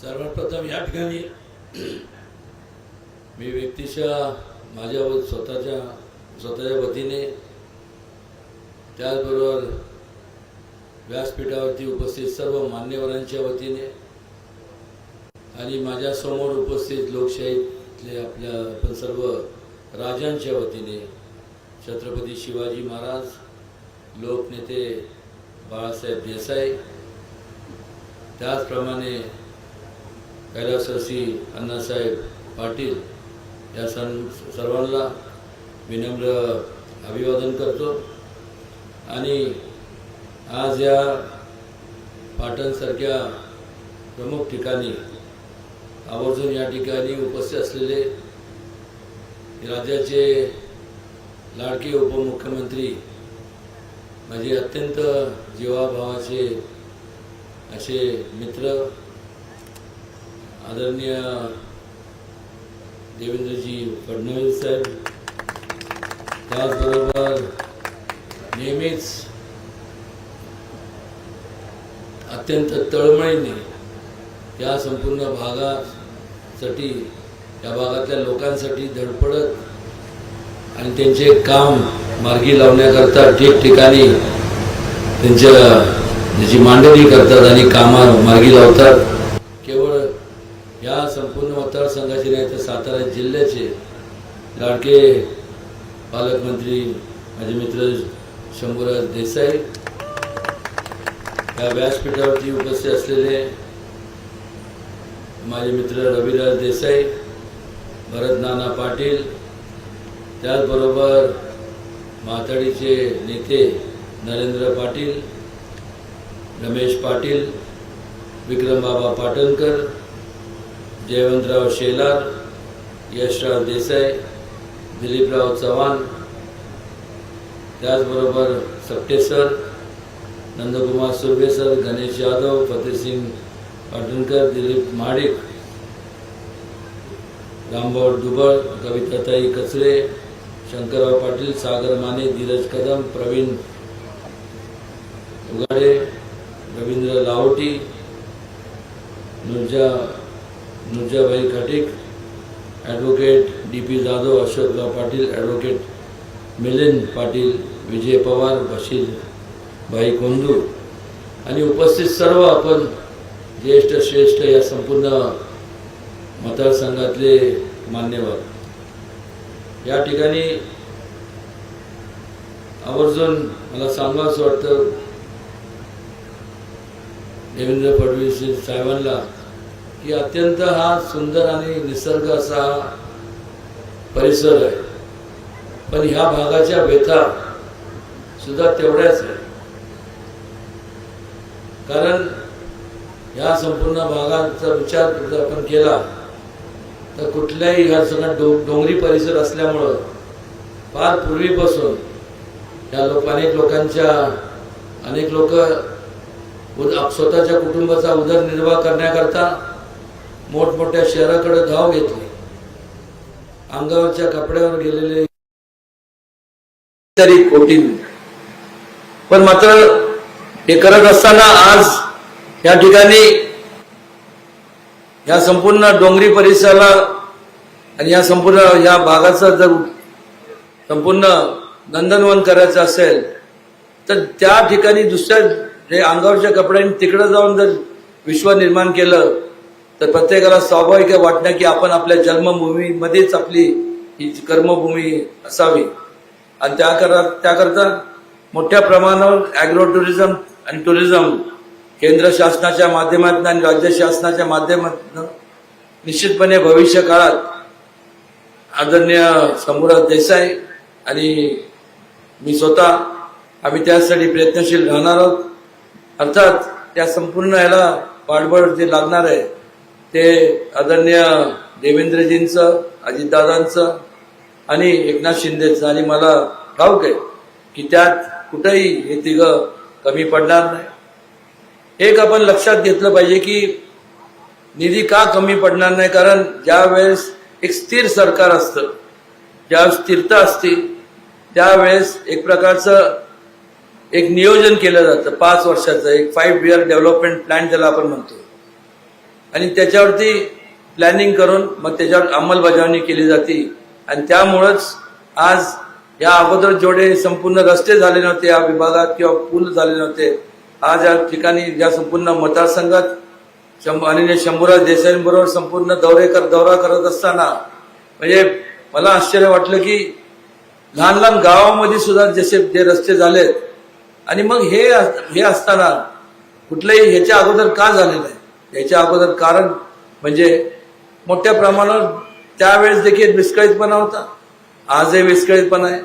सर्वात प्रथम या ठिकाणी मी व्यक्तीच्या माझ्या व- स्वतःच्या स्वतःच्या वतीने त्याचबरोबर व्यासपीठावरती उपस्थित सर्व मान्यवरांच्या वतीने आणि माझ्यासमोर उपस्थित लोकशाहीतले आपल्या आपण सर्व राजांच्या वतीने छत्रपती शिवाजी महाराज लोकनेते बाळासाहेब देसाई त्याचप्रमाणे कैलासवासी अण्णासाहेब पाटील या सं सर्वांना विनम्र अभिवादन करतो. आणि आज या पाटणसारख्या प्रमुख ठिकाणी आवर्जून या ठिकाणी उपस्थित असलेले राज्याचे लाडके उपमुख्यमंत्री माझे अत्यंत जीवाभावाचे असे मित्र आदरणीय देवेंद्रजी फडणवीस साहेब त्याचबरोबर नेहमीच अत्यंत तळमळीने या संपूर्ण भागासाठी या भागातल्या लोकांसाठी धडपडत आणि त्यांचे काम मार्गी लावण्याकरता ठिकठिकाणी त्यांच्या त्याची मांडणी करतात आणि कामा मार्गी लावतात केवळ या संपूर्ण मतदारसंघाचे नाही तर सातारा जिल्ह्याचे लाडके पालकमंत्री माझे मित्र शंभूराज देसाई या व्यासपीठावरती उपस्थित असलेले माझे मित्र रविराज देसाई भरत नाना पाटील त्याचबरोबर माथाडीचे नेते नरेंद्र पाटील रमेश पाटील विक्रमबाबा पाटणकर जयवंतराव शेलार यशराज देसाई दिलीपराव चव्हाण त्याचबरोबर सप्टे sir Nandkumar Surve sir Ganesh Yadav Fatehsingh Patankar Dilip Mahadik Rambhau Dubal Kavitatai Kachare Shankarrao Patil Sagar Mane Dhiraj Kadam Pravin Ugade Ravindra Lahoti Nurja Nurjabhai Khatik advocate D P Jadhav Ashokrao Patil advocate Milind Patil Vijay Pawar Bashir bhai Kondu आणि उपस्थित सर्व आपण ज्येष्ठ श्रेष्ठ या संपूर्ण मतदारसंघातले मान्यवर. या ठिकाणी आवर्जून मला सांगावंसं वाटतं देवेंद्र फडणवीस साहेबांना की अत्यंत हा सुंदर आणि निसर्ग असा परिसर आहे. पण ह्या भागाच्या व्यथा सुद्धा तेवढ्याच आहे कारण ह्या संपूर्ण भागाचा विचार जर आपण केला तर कुठल्याही ह्या सगळा डो डोंगरी परिसर असल्यामुळं फार पूर्वीपासून या लोक अनेक लोकांच्या अनेक लोक स्वतःच्या कुटुंबाचा उदरनिर्वाह करण्याकरता मोठमोठ्या शहराकडे धाव घेतली. अंगावरच्या कपड्यावर गेलेले तरी कोटी पण मात्र हे करत असताना आज या ठिकाणी या संपूर्ण डोंगरी परिसराला आणि या संपूर्ण या भागाचा जर संपूर्ण नंदनवन करायचं असेल तर त्या ठिकाणी दुसऱ्या जे अंगावरच्या कपड्यांनी तिकडं जाऊन जर विश्व निर्माण केलं तर प्रत्येकाला स्वाभाविक वाटणं की आपण आपल्या जन्मभूमीमध्येच आपली ही कर्मभूमी असावी. आणि त्याकरा त्याकरता मोठ्या प्रमाणावर ॲग्रो टुरिझम आणि टुरिझम केंद्र शासनाच्या माध्यमातून आणि राज्य शासनाच्या माध्यमातून निश्चितपणे भविष्य काळात आदरणीय शंभूराज देसाई आणि मी स्वतः आम्ही त्यासाठी प्रयत्नशील राहणार आहोत. अर्थात त्या संपूर्ण याला पाठबळ जे लागणार आहे ते आदरणीय देवेंद्रजींचं अजितदादांचं आणि एकनाथ शिंदेचं आणि मला ठाऊक आहे की त्यात कुठंही हे तिघं कमी पडणार नाही. एक आपण लक्षात घेतलं पाहिजे की निधी का कमी पडणार नाही कारण ज्या वेळेस एक स्थिर सरकार असतं ज्यावेळेस स्थिरता असते त्यावेळेस एक प्रकारचं एक नियोजन केलं जातं. पाच वर्षाचं एक फाईव्ह इयर डेव्हलपमेंट प्लॅन ज्याला आपण म्हणतो. आणि त्याच्यावरती प्लॅनिंग करून मग त्याच्यावर अंमलबजावणी केली जाते. आणि त्यामुळंच आज या अगोदर जेवढे संपूर्ण रस्ते झाले नव्हते या विभागात किंवा पूल झाले नव्हते आज या ठिकाणी या संपूर्ण मतदारसंघात शंभ आणि शंभूराज देसाईंबरोबर संपूर्ण दौरे कर दौरा करत असताना म्हणजे मला आश्चर्य वाटलं की लहान लहान गावामध्ये सुद्धा जसे जे रस्ते झालेत आणि मग हे हे असताना कुठलंही ह्याच्या अगोदर का झालेलं आहे? याच्या अगोदर कारण म्हणजे मोठ्या प्रमाणावर त्यावेळेस देखील विस्कळीतपणा होता. आजही विस्कळीतपणा आहे.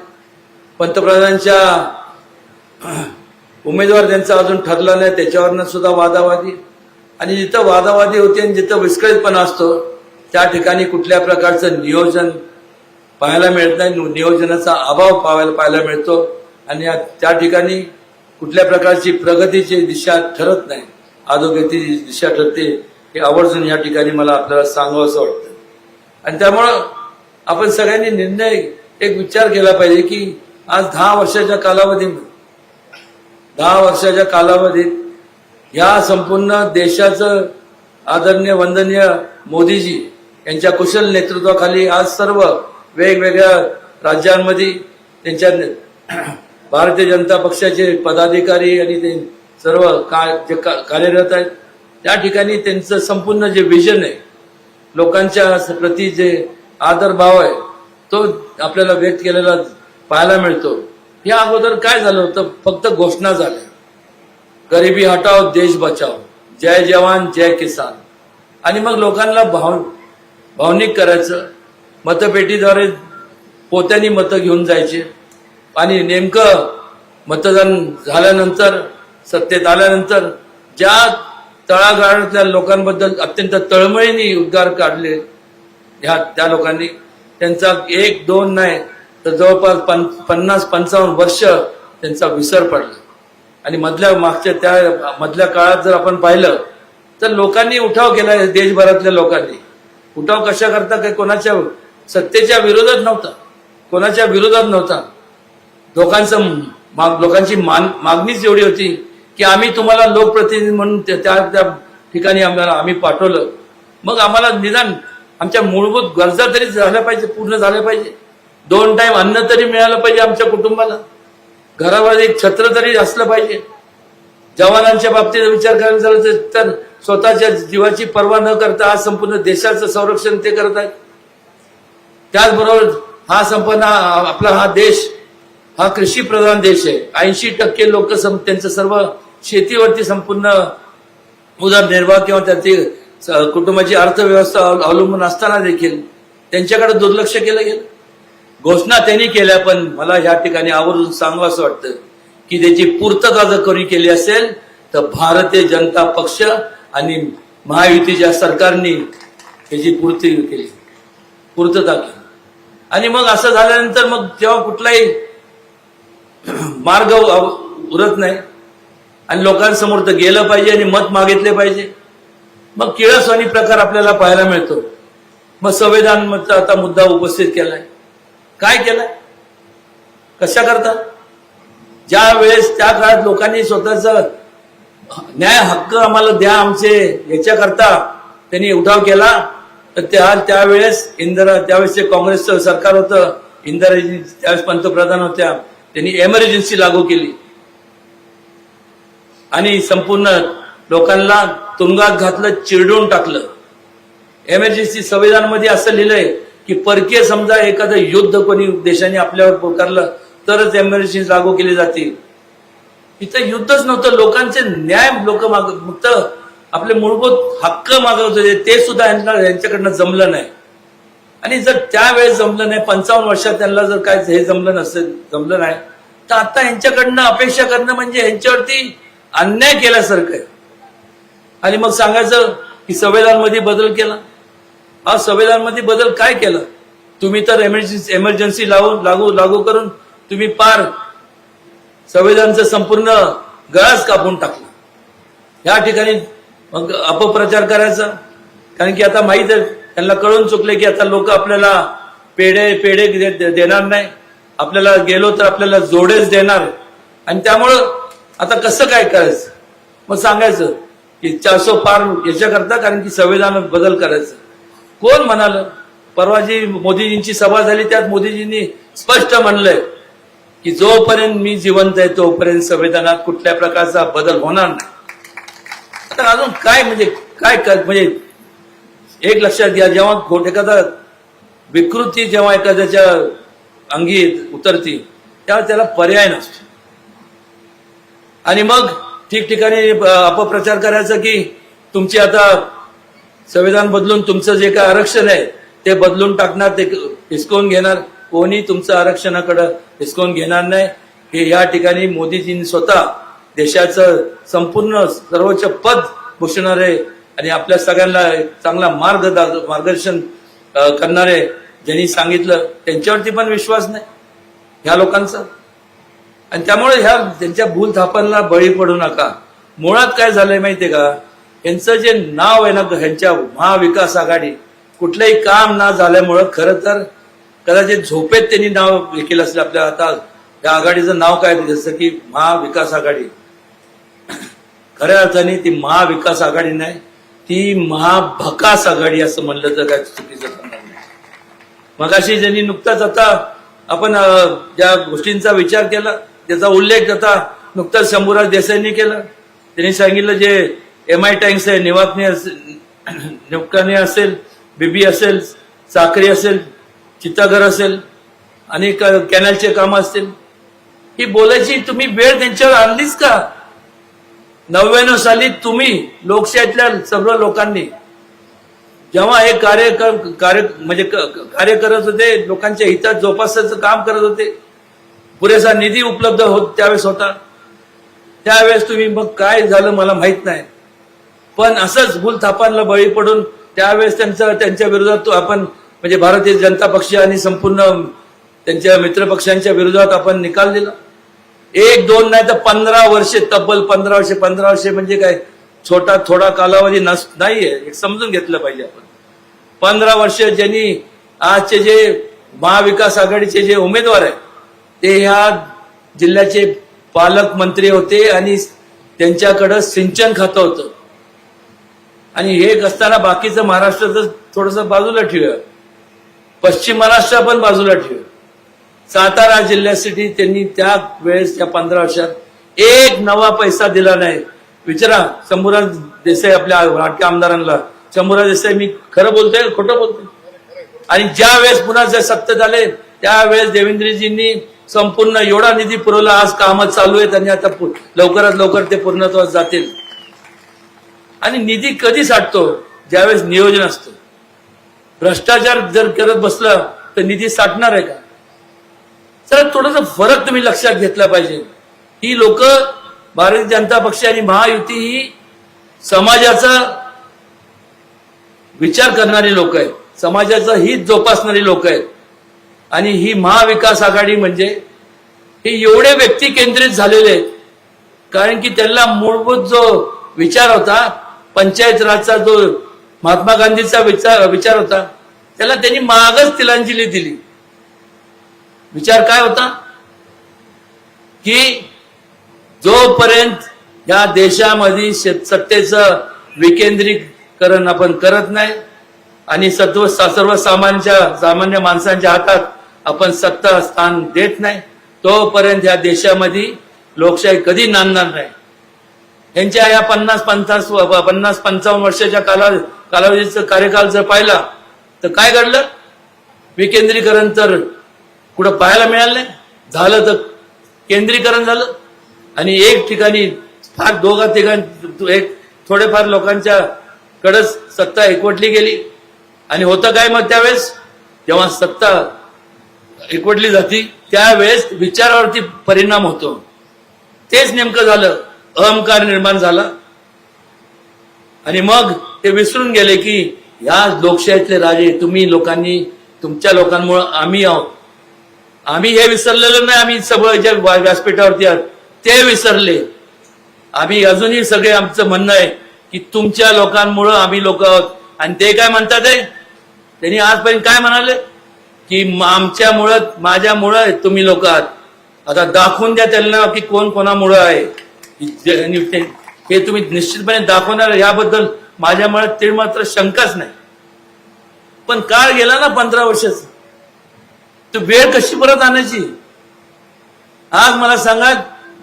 पंतप्रधानांच्या उमेदवार त्यांचा अजून ठरला नाही त्याच्यावरनं सुद्धा वादावादी. आणि जिथं वादावादी होते आणि जिथं विस्कळीतपणा असतो त्या ठिकाणी कुठल्या प्रकारचं नियोजन पाहायला मिळत नाही. नियोजनाचा अभाव पाहायला पाहायला मिळतो. आणि या- त्या ठिकाणी कुठल्या प्रकारची प्रगतीची दिशा ठरत नाही. अधोगती दिशा ठरते हे आवर्जून या ठिकाणी मला आपल्याला सांगावं असं वाटतं. आणि त्यामुळं आपण सगळ्यांनी निर्णय एक विचार केला पाहिजे की आज दहा वर्षाच्या कालावधीमध्ये दहा वर्षाच्या कालावधीत या संपूर्ण देशाचं आदरणीय वंदनीय मोदीजी यांच्या कुशल नेतृत्वाखाली आज सर्व वेगवेगळ्या राज्यांमध्ये त्यांच्या भारतीय जनता पक्षाचे पदाधिकारी आणि ते सर्व का जे का- कार्यरत आहेत त्या ठिकाणी त्यांचं संपूर्ण जे विजन आहे लोकांच्या प्रती जे आदरभाव आहे तो आपल्याला व्यक्त केलेला पाहायला मिळतो. या अगोदर काय झालं होतं? फक्त घोषणा झाल्या. गरिबी हटाव देश बचाव जय जवान जय किसान. आणि मग लोकांना भाव भावनिक करायचं. मतपेटीद्वारे पोत्यांनी मतं घेऊन जायचे. आणि नेमकं मतदान झाल्यानंतर सत्तेत आल्यानंतर ज्या तळागाळातल्या लोकांबद्दल अत्यंत तळमळीने उद्गार काढले ह्या त्या लोकांनी त्यांचा एक दोन नाही तर जवळपास पन पन्नास पंचावन्न वर्ष त्यांचा विसर पडला. आणि मधल्या मागच्या त्या मधल्या काळात जर आपण पाहिलं तर लोकांनी उठाव केला देशभरातल्या लोकांनी. उठाव कशा करता काही कोणाच्या सत्तेच्या विरोधात नव्हता. कोणाच्या विरोधात नव्हता. लोकांचं माग लोकांची मान मागणीच एवढी होती की आम्ही तुम्हाला लोकप्रतिनिधी म्हणून त्या त्या- त्या ठिकाणी आम्हाला आम्ही पाठवलं. मग आम्हाला निदान आमच्या मूलभूत गरजा तरी झाल्या पाहिजे पूर्ण झाल्या पाहिजे. दोन टाइम अन्न तरी मिळालं पाहिजे आमच्या कुटुंबाला. घरावर एक छत्र तरी असलं पाहिजे. जवानांच्या बाबतीत विचार करायला झालं तर- स्वतःच्या जीवाची पर्वा न करता आज संपूर्ण देशाचं संरक्षण ते करत आहेत. त्याचबरोबर हा संपन्न आपला हा देश हा कृषी प्रधान देश आहे. ऐंशी टक्के लोक सं- त्यांचं सर्व शेतीवरती संपूर्ण उदरनिर्वाह किंवा त्याची स- कुटुंबाची अर्थव्यवस्था अवलंबून असताना देखील त्यांच्याकडे दुर्लक्ष केलं गेलं. घोषणा त्यांनी केल्या पण मला ह्या ठिकाणी आवर्जून सांगावं असं वाटतं की त्याची पूर्तता जर कोणी केली असेल तर भारतीय जनता पक्ष आणि महायुतीच्या सरकारने त्याची पूर्ती केली पूर्तता केली. आणि मग असं झाल्यानंतर मग तेव्हा कुठलाही मार्ग उरत नाही आणि लोकांसमोर तर गेलं पाहिजे आणि मत मागितले पाहिजे. मग किळसवानी प्रकार आपल्याला पाहायला मिळतो. मग संविधान आता मुद्दा उपस्थित केलाय. काय केलाय? कशा करता? ज्या वेळेस त्या काळात लोकांनी स्वतःचा न्याय हक्क आम्हाला द्या आमचे याच्याकरता त्यांनी उठाव केला तर त्या त्यावेळेस इंदिरा त्यावेळेस काँग्रेसचं सरकार होतं इंदिराजी त्यावेळेस पंतप्रधान होत्या त्यांनी एमर्जन्सी लागू केली. आणि संपूर्ण लोकांना तुरुंगात घातलं चिरडून टाकलं. एमर्जन्सी संविधानामध्ये असं लिहिलंय की परकीय समजा एखादं युद्ध कोणी देशाने आपल्यावर पुकारलं तरच एमर्जन्सी लागू केली जाते इथं युद्धच नव्हतं लोकांचे न्याय लोक माग फक्त आपले मूलभूत हक्क मागवत होते ते सुद्धा यांना यांच्याकडनं जमलं नाही. आणि जर त्यावेळेस जमलं नाही पंचावन्न वर्षात त्यांना जर काय हे जमलं नसेल जमलं नाही तर आता यांच्याकडनं अपेक्षा करणं म्हणजे यांच्यावरती अन्याय केल्यासारखं आहे. आणि मग सांगायचं की संविधानमध्ये बदल केला. हा संविधानमध्ये बदल काय केला? तुम्ही तर एमर्जन्सी एमर्जन्सी लावून लागू लागू करून तुम्ही पार संविधानचं संपूर्ण गळाच कापून टाकला. या ठिकाणी मग अपप्रचार करायचा. कारण की आता माहीत आहे त्यांना कळून चुकले की आता लोक आपल्याला पेढे पेढे दे- दे- देणार नाही. आपल्याला गेलो तर आपल्याला जोडेच देणार. आणि त्यामुळं आता कसं काय करायचं? मग सांगायचं की चारसो पार याच्याकरता कारण की संविधानात बदल करायचं. कोण म्हणाल? परवा जी मोदीजींची सभा झाली त्यात मोदीजींनी स्पष्ट म्हणलंय की जोपर्यंत मी जिवंत आहे तोपर्यंत संविधानात कुठल्या प्रकारचा बदल होणार नाही. आता अजून काय म्हणजे काय कर- म्हणजे एक लक्षात घ्या जेव्हा खोट एखादा विकृती जेव्हा एखाद्याच्या अंगी उतरती तेव्हा त्याला पर्याय नसतो. आणि मग ठिकठिकाणी अपप्रचार करायचा की तुमची आता संविधान बदलून तुमचं जे काय आरक्षण आहे ते बदलून टाकणार ते हिसकवून घेणार. कोणी तुमचं आरक्षणाकडं हिसकवून घेणार नाही. हे या ठिकाणी मोदीजींनी स्वतः देशाचं संपूर्ण सर्वोच्च पद भूषणारे आणि आपल्या सगळ्यांना चांगला मार्ग मार्गदर्शन करणारे ज्यांनी सांगितलं त्यांच्यावरती पण विश्वास नाही. ह्या लोकांचा. आणि त्यामुळे ह्या त्यांच्या भूलथापांना बळी पडू नका. मुळात काय झालंय माहितीये का? यांचं जे नाव आहे ना ह्यांच्या महाविकास आघाडी कुठलंही काम ना झाल्यामुळं खरं तर कदाचित झोपेत त्यांनी नाव हे केलं असेल आपल्या आता या आघाडीचं नाव काय जसं की महाविकास आघाडी. खऱ्या अर्थाने ती महाविकास आघाडी नाही ती महाभकास आघाडी असं म्हणलं तर काय चुकीचं नाही. मगाशी ज्यांनी नुकताच आता आपण ज्या गोष्टींचा विचार केला त्याचा उल्लेख त्याचा नुकताच शंभूराज देसाईंनी केला. त्यांनी सांगितलं जे एम आय टँक्स आहे निवातनी असेल निवकाने असेल बीबी असेल साखरी असेल चित्ताघर असेल आणि क- कॅनलचे कामं असतील. ही बोलायची तुम्ही वेळ त्यांच्यावर आणलीच का? नव्याण्णव साली तुम्ही लोकशाहीतल्या सर्व लोकांनी जेव्हा हे कार्य कर- कार्य म्हणजे क- कार्य करत होते लोकांच्या हितात जोपासण्याचं काम करत होते पुरेसा निधी उपलब्ध होत त्यावेळेस होता. त्यावेळेस तुम्ही मग काय झालं मला माहीत नाही. पण असंच भूल थापांना बळी पडून त्यावेळेस त्यांचं त्यांच्या विरोधात आपण म्हणजे भारतीय जनता पक्ष आणि संपूर्ण त्यांच्या मित्रपक्षांच्या विरोधात आपण निकाल दिला. एक दोन नाही तर पंधरा वर्षे तब्बल पंधरा वर्षे पंधरा वर्षे म्हणजे काय? छोटा थोडा कालावधी नस नाहीये. समजून घेतलं पाहिजे आपण. पंधरा वर्ष ज्यांनी आजचे जे महाविकास आघाडीचे जे उमेदवार आहेत ते ह्या जिल्ह्याचे पालकमंत्री होते आणि त्यांच्याकडं सिंचन खातं होतं. आणि हे असताना बाकीचं महाराष्ट्राचं थोडस बाजूला ठेवूया. पश्चिम महाराष्ट्र पण बाजूला ठेवूया. सातारा जिल्ह्यासाठी त्यांनी त्या वेळेस त्या पंधरा वर्षात एक नवा पैसा दिला नाही. विचारा शंभूराज देसाई आपल्या लाडक्या आमदारांना. शंभूराज देसाई मी खरं बोलतोय खोटं बोलतोय? आणि ज्या वेळेस पुन्हा जे सत्तेत आले त्यावेळेस देवेंद्रजींनी संपूर्ण एवढा निधी पुरवला आज कामं चालू आहेत आणि आता पु- लवकरात लवकर ते पूर्णत्वास जातील. आणि निधी कधी साठतो? ज्यावेळेस नियोजन असतं. भ्रष्टाचार जर करत बसलं तर निधी साठणार आहे का? तर थोडासा फरक तुम्ही लक्षात घेतला पाहिजे. ही लोक भारतीय जनता पक्ष आणि महायुती ही समाजाचा विचार करणारी लोक आहेत. समाजाचं हित जोपासणारी लोक आहेत. आणि ही महाविकास आघाडी म्हणजे हे एवढे व्यक्ती केंद्रित झालेले आहेत. कारण की त्यांना मूलभूत जो विचार होता पंचायत राजचा जो महात्मा गांधीचा विचार विचार होता त्याला त्यांनी मागच तिलांजली दिली. विचार काय होता? की जोपर्यंत या देशामध्ये शेत- सत्तेचं विकेंद्रीकरण आपण करत नाही आणि सत्व सर्वसामान्यांच्या सामान्य माणसांच्या हातात आपण सत्ता स्थान देत नाही तोपर्यंत या देशामध्ये लोकशाही कधी नांदणार नाही. यांच्या या पन्नास पन्नास पन्नास पंचावन्न वर्षाच्या काला कालावधीचा कार्यकाल जर पाहिला तर काय घडलं? विकेंद्रीकरण तर कुठं पाहायला मिळालं नाही. झालं तर केंद्रीकरण झालं. आणि एक ठिकाणी फार दोघा तिघां एक थोडेफार लोकांच्या कडच सत्ता एकवटली गेली. आणि होतं काय मग त्यावेळेस? जेव्हा सत्ता एकवटली जाती त्यावेळेस विचारावरती परिणाम होतो. तेच नेमकं झालं. अहंकार निर्माण झाला. आणि मग ते विसरून गेले की या लोकशाहीतले राजे तुम्ही लोकांनी तुमच्या लोकांमुळं आम्ही आहोत. आम्ही हे विसरलेलं नाही आम्ही सगळं ज्या व्या- व्यासपीठावरती आहोत ते विसरले. आम्ही अजूनही सगळे आमचं म्हणणं आहे की तुमच्या लोकांमुळं आम्ही लोक आहोत. आणि ते काय म्हणतात आहे? त्यांनी आजपर्यंत काय म्हणाले? की आमच्यामुळं माझ्यामुळं तुम्ही लोक आहात. आता दाखवून द्या त्यांना की कोण कोणामुळं आहे. हे तुम्ही निश्चितपणे दाखवणार याबद्दल माझ्या मनात ते मात्र शंकाच नाही. पण काळ गेला ना पंधरा वर्षाचा. तो वेळ कशी परत आणायची? आज मला सांगा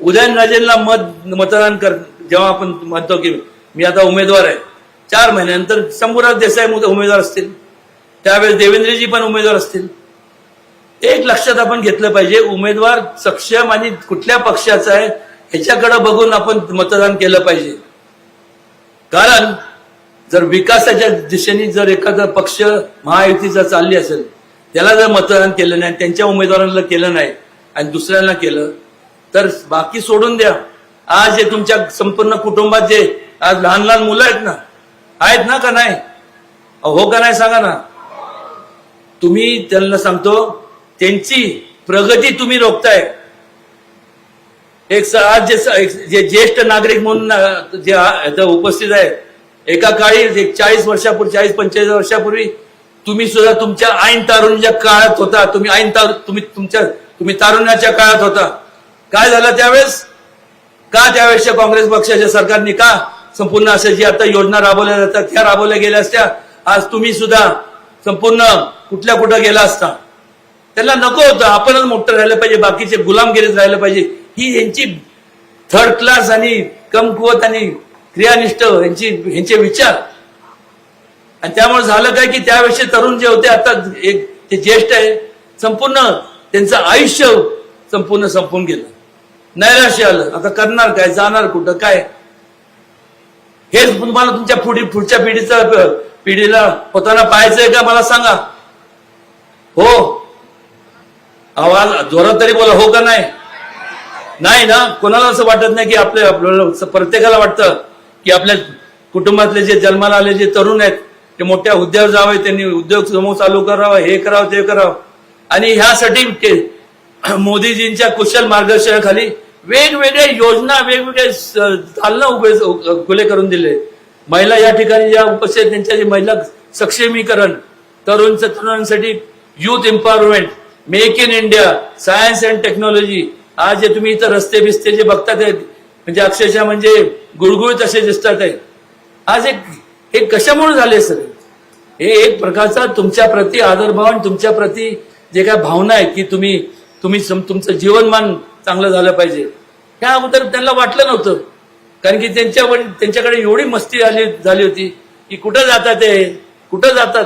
उदयनराजेंना मत मतदान कर जेव्हा आपण म्हणतो की मी आता उमेदवार आहे. चार महिन्यानंतर शंभूराज देसाई उमेदवार असतील. त्यावेळेस देवेंद्रजी पण उमेदवार असतील. एक लक्षात आपण घेतलं पाहिजे उमेदवार सक्षम आणि कुठल्या पक्षाचा आहे ह्याच्याकडे बघून आपण मतदान केलं पाहिजे. कारण जर विकासाच्या दिशेने जर एखादा पक्ष महायुतीचा चालली असेल त्याला जर मतदान केलं नाही त्यांच्या उमेदवारांना केलं नाही आणि दुसऱ्यांना केलं तर बाकी सोडून द्या. आज जे तुमच्या संपूर्ण कुटुंबात जे आज लहान लहान मुलं आहेत ना आहेत ना का नाही? हो का नाही सांगा ना? तुम्ही त्यांना सांगतो त्यांची प्रगती तुम्ही रोखताय. एक आज जे ज्येष्ठ नागरिक म्हणून जे उपस्थित आहे एका काळी एक चाळीस वर्षापूर्वी चाळीस पंचेचाळीस वर्षापूर्वी तुम्ही सुद्धा तुमच्या ऐन तारुण्याच्या काळात होता. तुम्ही ऐन तारु तुम्ही तुमच्या तुम्ही तारुण्याच्या काळात होता. काय झालं त्यावेळेस? का त्यावेळेसच्या काँग्रेस पक्षाच्या सरकारने का संपूर्ण अशा जी आता योजना राबवल्या जातात त्या राबवल्या गेल्या असत्या? आज तुम्ही सुद्धा संपूर्ण कुठल्या कुठं गेला असता? त्यांना नको होतं. आपणच मोठं राहिलं पाहिजे बाकीचे गुलामगिरीत राहिलं पाहिजे. ही यांची थर्ड क्लास आणि कमकुवत आणि क्रियानिष्ठ यांची यांचे विचार. आणि त्यामुळे झालं काय की त्यावेळेस तरुण जे होते आता एक ते ज्येष्ठ आहे संपूर्ण त्यांचं आयुष्य संपूर्ण संपून गेलं. नैराश्य आलं. आता करणार काय? जाणार कुठं? काय? हेच तुम्हाला तुमच्यापुढे पुढच्या पिढीचा पिढीला होताना पाहायचंय का? मला सांगा. हो. अहवाल जोरात तरी बोला हो का नाही? नाही ना? कोणाला असं वाटत नाही की आपल्या आपल्याला प्रत्येकाला वाटतं की आपल्या कुटुंबातले जे जन्माला आले जे तरुण आहेत ते मोठ्या हुद्द्यावर जावे त्यांनी उद्योग समूह चालू करावा हे करावं ते करावं. आणि ह्यासाठी मोदीजींच्या कुशल मार्गदर्शनाखाली वेगवेगळ्या योजना वेगवेगळे चालणं चालना उभे खुले करून दिले. महिला या ठिकाणी ज्या उपस्थित त्यांच्या महिला सक्षमीकरण तरुण तरुणांसाठी youth empowerment make in India science and technology. आज जे तुम्ही इथं रस्ते बिस्ते जे बघतात आहेत म्हणजे अक्षरशः म्हणजे गुळगुळीत असे दिसतात. आहेत आज एक हे कशामुळे झाले सर? हे एक प्रकारचा तुमच्या प्रती आदरभाव आणि तुमच्या प्रती जे काय भावना आहे की तुम्ही तुम्ही तुमचं जीवनमान चांगलं झालं पाहिजे. ह्या अगोदर त्यांना वाटलं नव्हतं. कारण की त्यांच्या त्यांच्याकडे एवढी मस्ती आली झाली होती की कुठं जातात ते? कुठं जातात?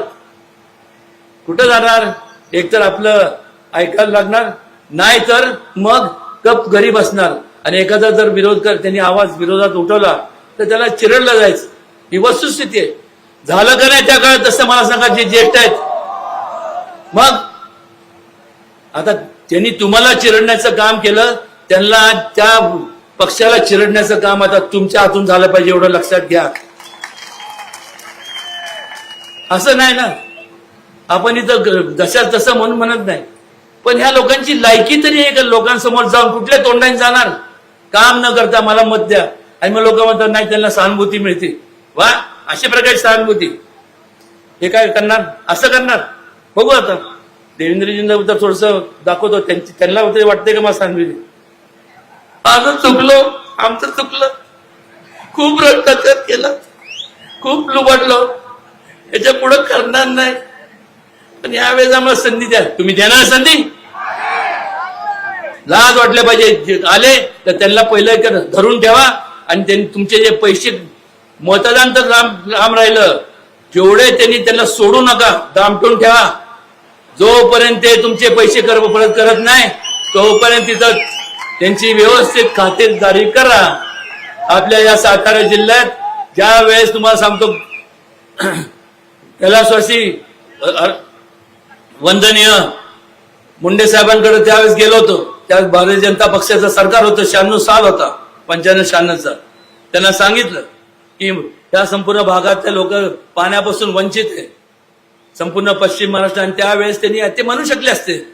कुठं जाणार? एकतर आपलं ऐकायला लागणार? नाही तर मग गप घरी बसणार. आणि एखादा जर विरोध कर त्यांनी आवाज विरोधात उठवला तर त्याला चिरडलं जायचं. ही वस्तुस्थिती आहे. झालं का नाही त्या काळात तसं मला सांगा जे ज्येष्ठ आहेत? मग? आता त्यांनी तुम्हाला चिरडण्याचं काम केलं त्यांना त्या पक्षाला चिरडण्याचं काम आता तुमच्या हातून झालं पाहिजे एवढं लक्षात घ्या. असं नाही ना? आपण इथं ग- जशा तसं म्हणून म्हणत नाही. पण ह्या लोकांची लायकी तरी आहे का? लोकांसमोर जाऊन कुठल्या तोंडाने जाणार? काम न करता मला मत द्या. आणि मग लोक म्हणतात नाही त्यांना सहानुभूती मिळते. वा अशा प्रकारची सहानुभूती. हे काय करणार? असं करणार? बघू आता. देवेंद्रजींना तर थोडस दाखवतो. त्यांची त्यांना तरी वाटतंय का मला सहानुभूती? माझं चुकलो. आमचं चुकलं. खूप भ्रष्टाचार केला. खूप लुबडलो. याच्या पुढं करणार नाही. पण यावेळेस आम्हाला संधी द्या. तुम्ही देणार संधी? लाज वाटले पाहिजे. आले तर त्यांना पहिलं धरून ठेवा. आणि त्यांनी तुमचे जे पैसे मतदान तर राम राम राहिलं. जेवढे त्यांनी त्यांना सोडू नका दामटून ठेवा. जोपर्यंत ते तुमचे पैसे कर परत करत नाही तोपर्यंत तिथं त्यांची व्यवस्थित खातेदारी करा. आपल्या या सातारा जिल्ह्यात ज्या वेळेस तुम्हाला सांगतो कैलासवासी वंदनीय मुंडे साहेबांकडे त्यावेळेस गेलो होतो. त्यावेळेस भारतीय जनता पक्षाचं सरकार होतं शहाण्णव साल होता पंच्याण्णव शहाण्णवचा. त्यांना सांगितलं की त्या संपूर्ण भागातले लोक पाण्यापासून वंचित आहे संपूर्ण पश्चिम महाराष्ट्र आणि त्यावेळेस त्यांनी ते म्हणू शकले असते.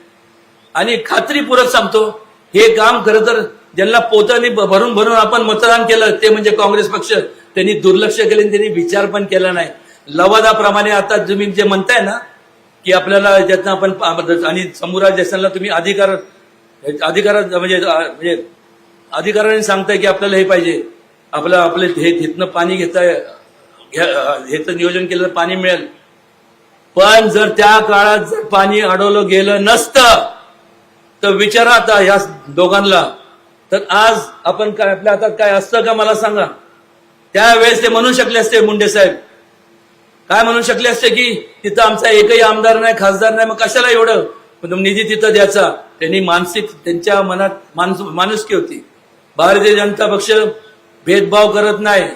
आणि खात्रीपूर्वक सांगतो हे काम खरं तर ज्यांना पोताने भरून भरून आपण मतदान केलं ते म्हणजे काँग्रेस पक्ष. त्यांनी दुर्लक्ष केले आणि त्यांनी विचार पण केला नाही. लवादाप्रमाणे आता तुम्ही जे म्हणताय ना की आपल्याला ज्यातनं आपण आणि समोरा देशाला तुम्ही अधिकार अधिकारा म्हणजे म्हणजे अधिकाराने सांगताय की आपल्याला हे पाहिजे. आपलं आपले हे तिथनं पाणी घेता घ्या- ह्याचं नियोजन केलं तर पाणी मिळेल. पण जर त्या काळात जर पाणी अडवलं गेलं नसतं तर विचारा आता या दोघांना. तर आज आपण काय आपल्या हातात काय असतं का मला सांगा. त्यावेळेस ते म्हणू शकले असते मुंडे साहेब. काय म्हणू शकले असते की तिथं आमचा एकही आमदार नाही खासदार नाही मग कशाला एवढं? मग निधी तिथं द्यायचा. त्यांनी मानसिक त्यांच्या मनात माणूस माणुसकी होती. भारतीय जनता पक्ष भेदभाव करत नाही.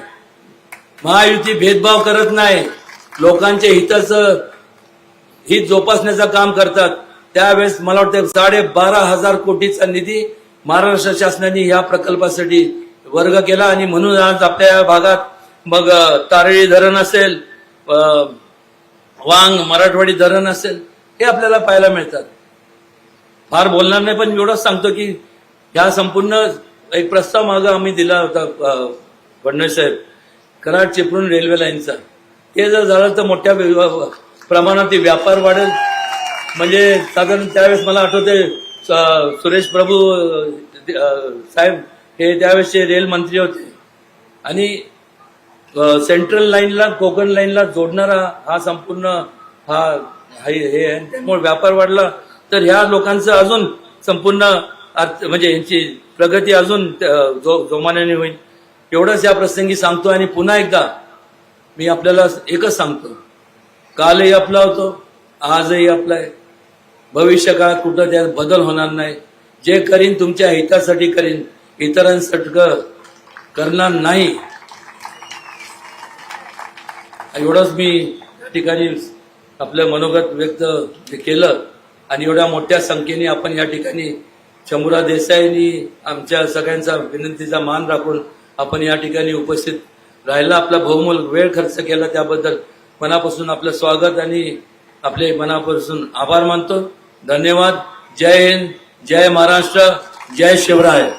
महायुती भेदभाव करत नाही. लोकांच्या हिताचं हित जोपासण्याचं काम करतात. त्यावेळेस मला वाटतं साडे बारा हजार कोटीचा निधी महाराष्ट्र शासनाने ह्या प्रकल्पासाठी वर्ग केला आणि म्हणून आज आपल्या भागात मग तारळी धरण असेल वांग मराठवाडी धरण असेल हे आपल्याला पाहायला मिळतात. फार बोलणार नाही पण एवढंच सांगतो की ह्या संपूर्ण एक प्रस्ताव मागं आम्ही दिला होता फडणवीस साहेब कराड चिपळूण रेल्वे लाईनचा. ते जर झालं तर मोठ्या प्रमाणात ते व्यापार वाढेल. म्हणजे साधारण त्यावेळेस मला आठवते स- सुरेश प्रभू साहेब हे त्यावेळेसचे रेल मंत्री होते. आणि सेंट्रल लाईनला कोकण लाईनला जोडणारा हा संपूर्ण हा हा- हे आहे. त्यामुळे व्यापार वाढला. तर ह्या लोकांचं अजून संपूर्ण अर्थ म्हणजे यांची प्रगती अजून जो जोमान्याने होईल. एवढंच या प्रसंगी सांगतो आणि पुन्हा एकदा मी आपल्याला एकच सांगतो. कालही आपला होतो आजही आपला आहे. भविष्य काळात कुठं त्यात बदल होणार नाही. जे करीन तुमच्या हितासाठी करीन इतरांसाठी करणार नाही. एवढंच मी या ठिकाणी आपलं मनोगत व्यक्त केलं. आणि एवढ्या मोठ्या संख्येने आपण या ठिकाणी शंभूरा देसाईंनी आमच्या सगळ्यांचा विनंतीचा मान राखून आपण या ठिकाणी उपस्थित राहायला आपला बहुमोल वेळ खर्च केला त्याबद्दल मनापासून आपलं स्वागत आणि आपले मनापासून आभार मानतो. धन्यवाद. जय हिंद. जय महाराष्ट्र. जय शिवराय.